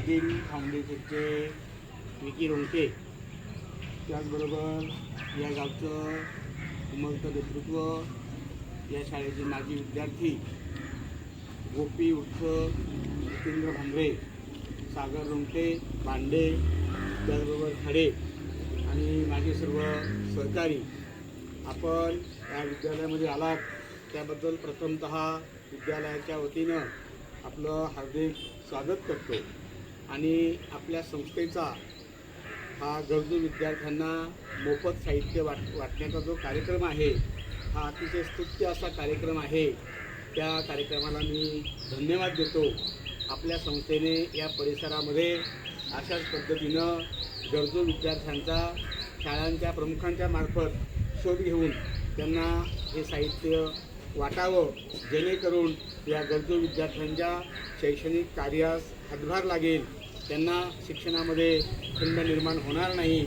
आदिल फाउंडेशनचे विकी रोंके त्याचबरोबर या गावचं उमलतं नेतृत्व या शाळेचे माजी विद्यार्थी गोपी उठ जितेंद्र भांबरे सागर रोंके बांडे त्याचबरोबर खडे आणि माझे सर्व सहकारी आपण या विद्यालयामध्ये आलात. त्याबद्दल प्रथमत विद्यालयाच्या वतीनं आपलं हार्दिक स्वागत करतो. आणि आपल्या संस्थेचा हा गरजू विद्यार्थ्यांना मोफत साहित्य वाट वाटण्याचा जो कार्यक्रम आहे हा अतिशय स्तुत्य असा कार्यक्रम आहे. त्या कार्यक्रमाला मी धन्यवाद देतो. आपल्या संस्थेने या परिसरामध्ये अशाच पद्धतीनं गरजू विद्यार्थ्यांचा शाळांच्या प्रमुखांच्या मार्फत शोध घेऊन त्यांना हे साहित्य वाटावं जेणेकरून या गरजू विद्यार्थ्यांच्या शैक्षणिक कार्यास हातभार लागेल. त्यांना शिक्षणामध्ये खंड निर्माण होणार नाही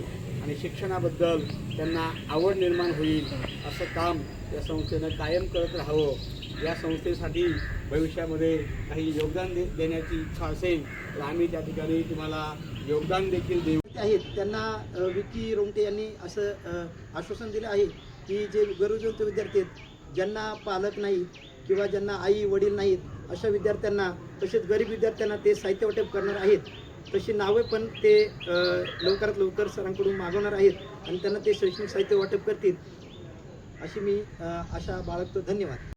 आणि शिक्षणाबद्दल त्यांना आवड निर्माण होईल असं काम या संस्थेनं कायम करत राहावं. या संस्थेसाठी भविष्यामध्ये काही योगदान दे देण्याची इच्छा असेल तर आम्ही त्या ठिकाणी तुम्हाला योगदान देखील देऊ. आहेत. त्यांना विकी रोमटे यांनी असं आश्वासन दिलं आहे की जे गरजवंत विद्यार्थी आहेत ज्यांना पालक नाही किंवा ज्यांना आई वडील नाहीत अशा विद्यार्थ्यांना तसेच गरीब विद्यार्थ्यांना ते साहित्य वाटप करणार आहेत. तशी नावे पण ते लवकरात लवकर सरांकडून मागवणार आहेत आणि त्यांना ते शैक्षणिक साहित्य वाटप करतील. अशी मी आशा बाळगतो. धन्यवाद.